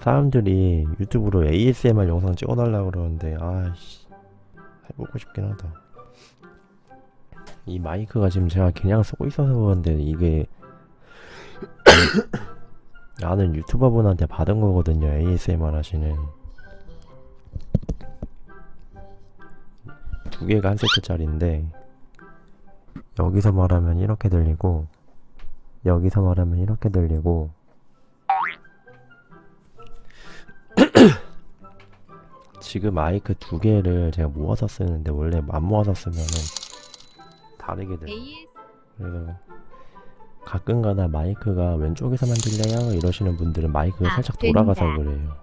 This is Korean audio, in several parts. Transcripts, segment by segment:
사람들이 유튜브로 ASMR 영상 찍어달라고 그러는데 아씨 해보고 싶긴 하다. 이 마이크가 지금 제가 그냥 쓰고 있어서 그런데 이게 아는 유튜버분한테 받은 거거든요 ASMR 하시는. 두 개가 한 세트짜리인데 여기서 말하면 이렇게 들리고 여기서 말하면 이렇게 들리고 지금 마이크 두 개를 제가 모아서 쓰는데 원래 안 모아서 쓰면은 다르게 AS 그래서 가끔가다 마이크가 왼쪽에서만 들려요? 이러시는 분들은 마이크가 아, 살짝 된다. 돌아가서 그래요.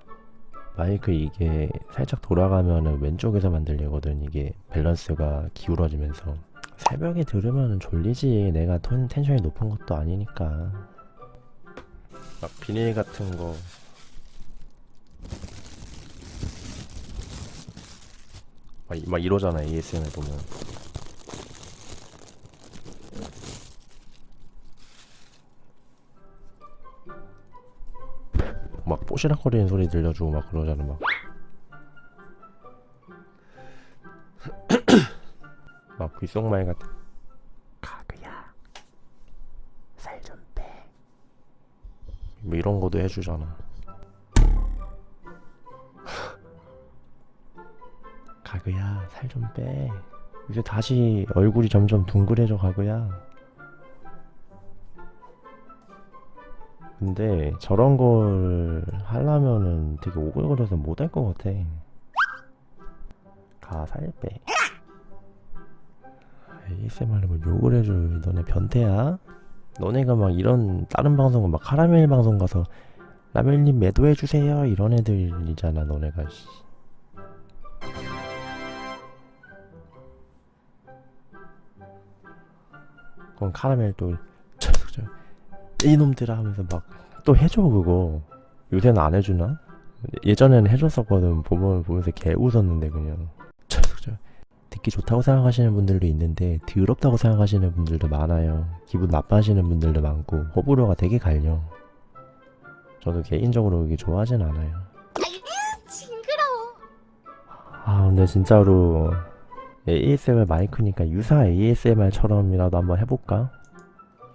마이크 이게 살짝 돌아가면은 왼쪽에서만 들리거든. 이게 밸런스가 기울어지면서. 새벽에 들으면은 졸리지. 내가 톤, 텐션이 높은 것도 아니니까. 막 비닐 같은 거 막, 이- 막 이러잖아 ASMR 보면 막 뽀시락거리는 소리 들려주고 막 그러잖아 막. 막 귓속말 같은 가그야 살 좀 빼. 뭐 이런 것도 해주잖아. 야 살 좀 빼. 이제 다시 얼굴이 점점 둥그레져 가그야. 근데 저런 걸 하려면은 되게 오글거려서 못할 것 같아. 가, 살 빼. ASMR로 뭐 욕을 해줘. 너네 변태야? 너네가 막 이런 다른 방송, 막 카라멜 방송 가서 라멜님 매도해주세요. 이런 애들이잖아, 너네가. 그럼 카라멜 또, 저, 저, 이놈들아 하면서 막 또 해줘 그거. 요새는 안 해주나? 예전에는 해줬었거든. 보면 보면서 개 웃었는데 그냥. 저, 저, 듣기 좋다고 생각하시는 분들도 있는데 더럽다고 생각하시는 분들도 많아요. 기분 나빠하시는 분들도 많고 호불호가 되게 갈려. 저도 개인적으로 이게 좋아하진 않아요. 아 근데 진짜로 ASMR 마이크니까 유사 ASMR처럼이라도 한번 해볼까?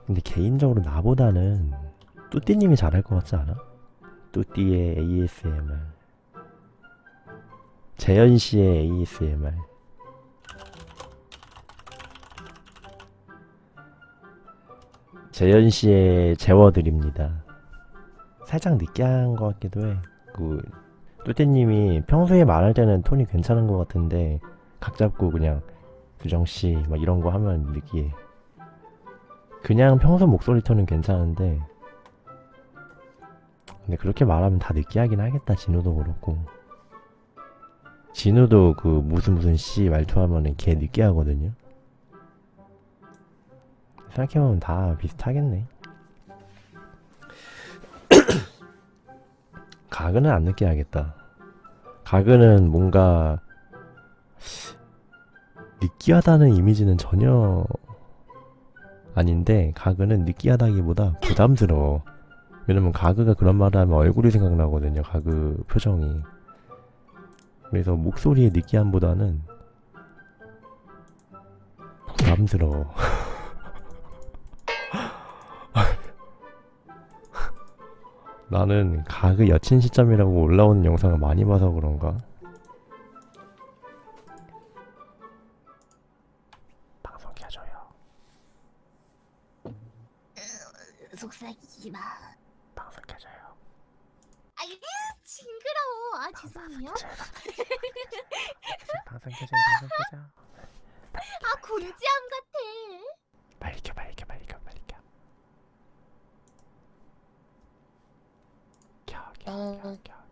근데 개인적으로 나보다는 뚜띠님이 잘할 것 같지 않아? 뚜띠의 ASMR 재현씨의 ASMR 재현씨의 재워드립니다 살짝 느끼한 것 같기도 해 그, 뚜띠님이 평소에 말할 때는 톤이 괜찮은 것 같은데 각 잡고 그냥 규정씨 막 이런 거 하면 느끼해 그냥 평소 목소리 톤은 괜찮은데 근데 그렇게 말하면 다 느끼하긴 하겠다. 진우도 그렇고. 진우도 그 무슨 무슨 씨 말투하면은 걔 느끼하거든요. 생각해보면 다 비슷하겠네. 가그는 안 느끼하겠다. 가그는 뭔가 느끼하다는 이미지는 전혀 아닌데 가그는 느끼하다기보다 부담스러워. 왜냐면 가그가 그런 말을 하면 얼굴이 생각나거든요 가그 표정이. 그래서 목소리의 느끼함보다는 부담스러워. 나는 가그 여친 시점이라고 올라오는 영상을 많이 봐서 그런가 속삭이지 마. 방송 켜줘요 아유 징그러워. 아 죄송해요. 방송 켜줘요 방송 켜줘 아 곤지암 같아. 빨리 켜 빨리 켜 빨리 켜 빨리 켜 켜, 켜, 켜, 켜.